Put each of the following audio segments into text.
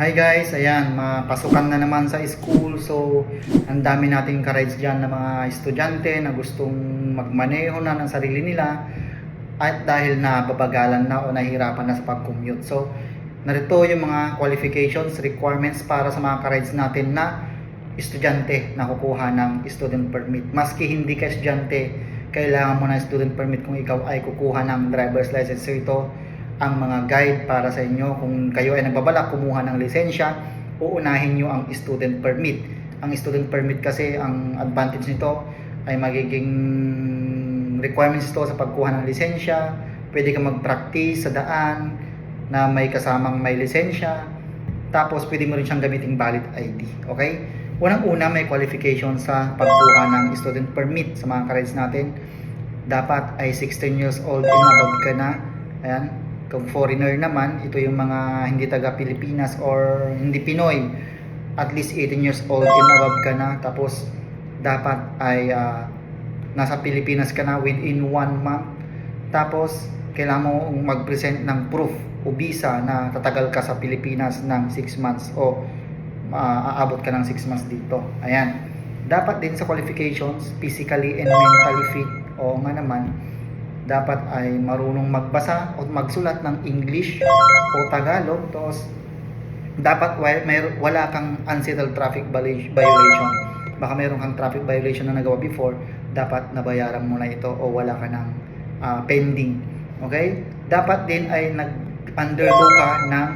Hi guys, ayan, mapasukan na naman sa school. So, ang dami nating ka-rides dyan na mga estudyante na gustong magmaneho na ng sarili nila at dahil na babagalan na o nahihirapan na sa pag-commute. So, narito yung mga qualifications, requirements para sa mga ka-rides natin na estudyante na kukuha ng student permit. Maski hindi ka estudyante, kailangan mo ng student permit kung ikaw ay kukuha ng driver's license. So, ito ang mga guide para sa inyo. Kung kayo ay nagbabalak kumuha ng lisensya uunahin nyo ang student permit. Ang student permit kasi ang advantage nito ay magiging requirements ito sa pagkuha ng lisensya. Pwede ka mag-practice sa daan na may kasamang may lisensya. Tapos pwede mo rin siyang gamiting valid ID okay? Unang una may qualification sa pagkuha ng student permit sa mga ka-rides natin. Dapat ay 16 years old and above ka na. Ayan kung foreigner naman, ito yung mga hindi taga Pilipinas or hindi Pinoy. At least 18 years old and above ka na. Tapos, dapat ay ah, nasa Pilipinas ka na within 1 month. Tapos, kailangan mo mag-present ng proof o visa na tatagal ka sa Pilipinas ng 6 months o ah, aabot ka ng 6 months dito. Ayan. Dapat din sa qualifications, physically and mentally fit. O nga naman, dapat ay marunong magbasa o magsulat ng English o Tagalog. Tapos, dapat wala kang unsettled traffic viola- violation. Baka meron kang traffic violation na nagawa before, dapat nabayaran mo na ito o wala ka ng ah, pending. Okay? Dapat din ay nag-undergo ka ng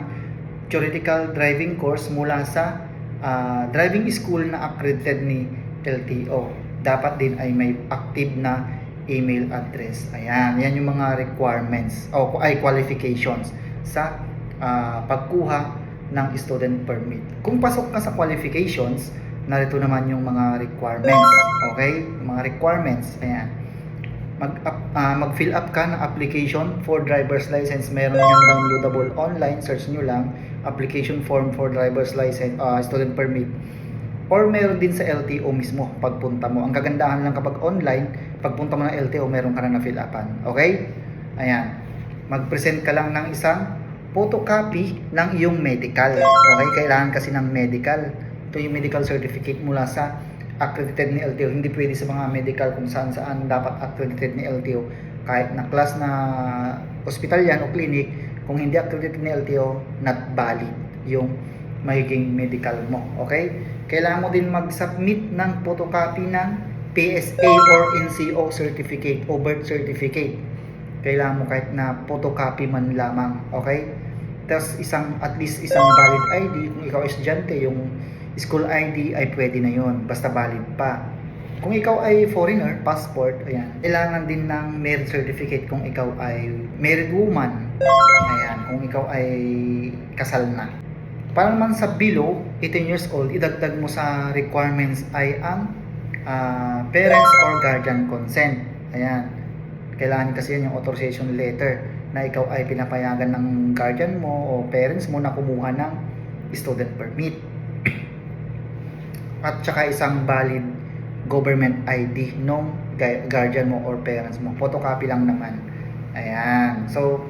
theoretical driving course mula sa ah, driving school na accredited ni LTO. Dapat din ay may active na email address. Ayan, yan yung mga requirements o ay qualifications sa ah, pagkuha ng student permit. Kung pasok ka sa qualifications, narito naman yung mga requirements. Okay? Yung Mga requirements. Ayan. Mag, ah, mag-fill up ka ng application for driver's license. Meron yan downloadable online. Search nyo lang. Application form for driver's license, ah, student permit. Or meron din sa LTO mismo pagpunta mo. Ang kagandahan lang kapag online, pagpunta mo ng LTO, meron ka na na-fill upan. Okay? Ayan. Mag-present ka lang ng isang photocopy ng iyong medical. Okay? Kailangan kasi ng medical. Ito yung medical certificate mula sa accredited ni LTO. Hindi pwede sa mga medical kung saan saan dapat accredited ni LTO. Kahit na class na hospital yan o clinic, kung hindi accredited ni LTO, not valid yung magiging medical mo. Okay? Kailangan mo din mag-submit ng photocopy ng PSA or NCO certificate o birth certificate. Kailangan mo kahit na photocopy man lamang. Okay? Tapos isang, at least isang valid ID. Kung ikaw estudyante, yung school ID ay pwede na yon Basta valid pa. Kung ikaw ay foreigner, passport, ayan, kailangan din ng marriage certificate kung ikaw ay married woman. Ayan, kung ikaw ay kasal na. Para naman sa below 18 years old, idagdag mo sa requirements ay ang ah, parents or guardian consent. Ayan. Kailangan kasi yan yung authorization letter na ikaw ay pinapayagan ng guardian mo o parents mo na kumuha ng student permit. At saka isang valid government ID gu- guardian mo or parents mo. Photocopy lang naman. Ayan. So,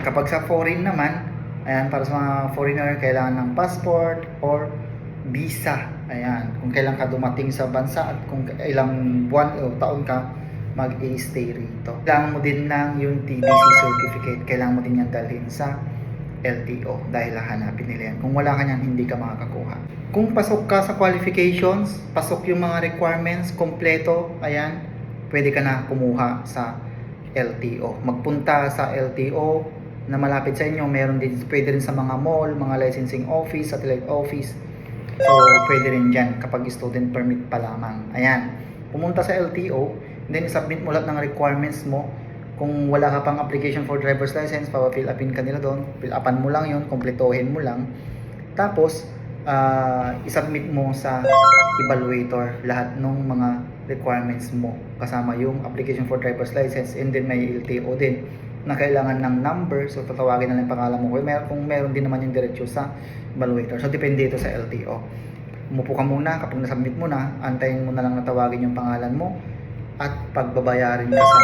kapag sa foreign naman, ayan, para sa mga foreigner, kailangan ng passport or visa. Ayan. Kung kailan ka dumating sa bansa at kung ilang buwan o taon ka mag-stay rito. Kailangan mo din ng yung TDC certificate. Kailangan mo din yan dalhin sa LTO dahil hahanapin nila yan. Kung wala ka yan, hindi ka makakakuha. Kung pasok ka sa qualifications, pasok yung mga requirements, kompleto, ayan, pwede ka na kumuha sa LTO. Magpunta sa LTO na malapit sa inyo, meron din, pwede rin sa mga mall, mga licensing office, satellite office. So, pwede rin dyan kapag student permit pa lamang. Ayan, pumunta sa LTO, then submit mo lahat ng requirements mo. Kung wala ka pang application for driver's license, pa-fill upin ka nila doon. Fill upan mo lang yun, kompletohin mo lang. Tapos, ah, isubmit mo sa evaluator lahat ng mga requirements mo. Kasama yung application for driver's license and then may LTO din na kailangan ng number. So, tatawagin na lang pangalan mo. Kung meron, kung meron din naman yung diretsyo sa evaluator. So, depende ito sa LTO. Umupo ka muna. Kapag nasubmit mo na, antayin mo na lang na tawagin yung pangalan mo at pagbabayarin ka sa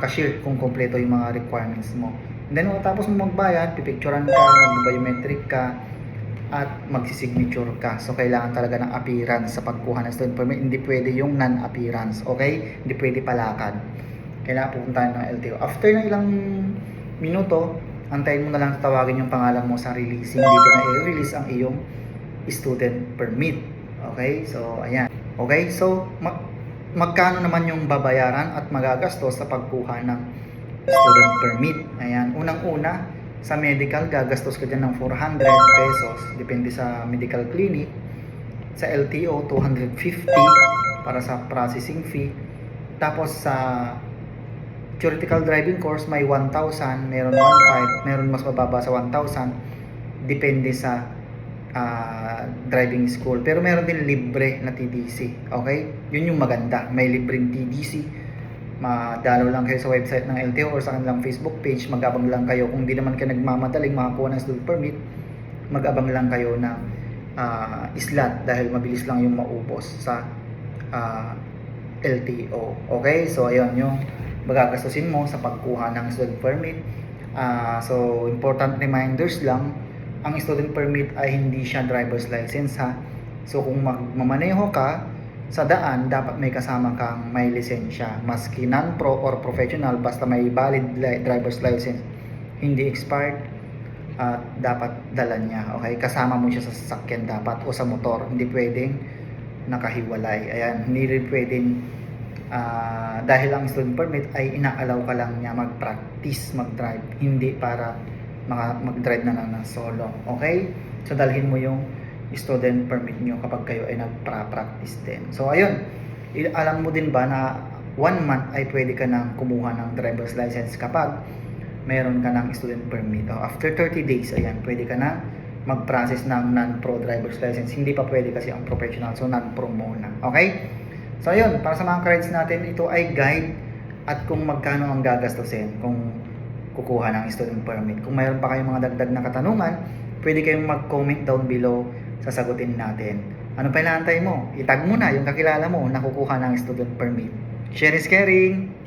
cashier kung kompleto yung mga requirements mo. And then, tapos mo magbayad, pipicturean ka, mag-biometric ka, at magsisignature ka. So, kailangan talaga ng appearance sa pagkuha ng student permit. Hindi pwede yung non-appearance, okay? Hindi pwede palakad. Kailangan pupuntahan ng LTO. After ng ilang minuto, antayin mo na lang tawagin yung pangalan mo sa releasing. Dito na i-release ang iyong student permit. Okay? So, ayan. Okay? So, ma- magkano naman yung babayaran at magagastos sa pagkuha ng student permit? Ayan. Unang-una, sa medical, gagastos ka dyan ng 400 pesos. Depende sa medical clinic. Sa LTO, 250 para sa processing fee. Tapos sa theoretical driving course, may 1,000, meron 1,500, meron mas mababa sa 1,000. Depende sa ah, driving school. Pero meron din libre na TDC. Okay? Yun yung maganda. May libreng TDC. Madalo lang kayo sa website ng LTO or sa kanilang Facebook page. Mag-abang lang kayo. Kung di naman kayo nagmamadaling makakuha ng student permit, mag-abang lang kayo ng ah, slot dahil mabilis lang yung maubos sa ah, LTO. Okay? So, ayun yung magagastusin mo sa pagkuha ng student permit. Ah, so, important reminders lang, ang student permit ay hindi siya driver's license ha. So, kung magmamaneho ka sa daan, dapat may kasama kang may lisensya. Maski non-pro or professional, basta may valid li- driver's license, hindi expired, at dapat dala niya. Okay? Kasama mo siya sa sasakyan dapat o sa motor. Hindi pwedeng nakahiwalay. Ayan, hindi rin pwedeng ah, dahil ang student permit ay inaalaw ka lang niya mag-practice, mag-drive. Hindi para mag-drive na lang ng solo. Okay? So, dalhin mo yung student permit nyo kapag kayo ay nagpa-practice din. So, ayun. Alam mo din ba na one month ay pwede ka nang kumuha ng driver's license kapag meron ka ng student permit. O, after 30 days, ayan, pwede ka na mag-process ng non-pro driver's license. Hindi pa pwede kasi ang professional. So, non-pro muna. Okay? So, ayun. Para sa mga rides natin, ito ay guide at kung magkano ang gagastusin kung kukuha ng student permit. Kung mayroon pa kayong mga dagdag na katanungan, pwede kayong mag-comment down below, sasagutin natin. Ano pa inaantay mo? Itag mo na yung kakilala mo na kukuha ng student permit. Share is caring!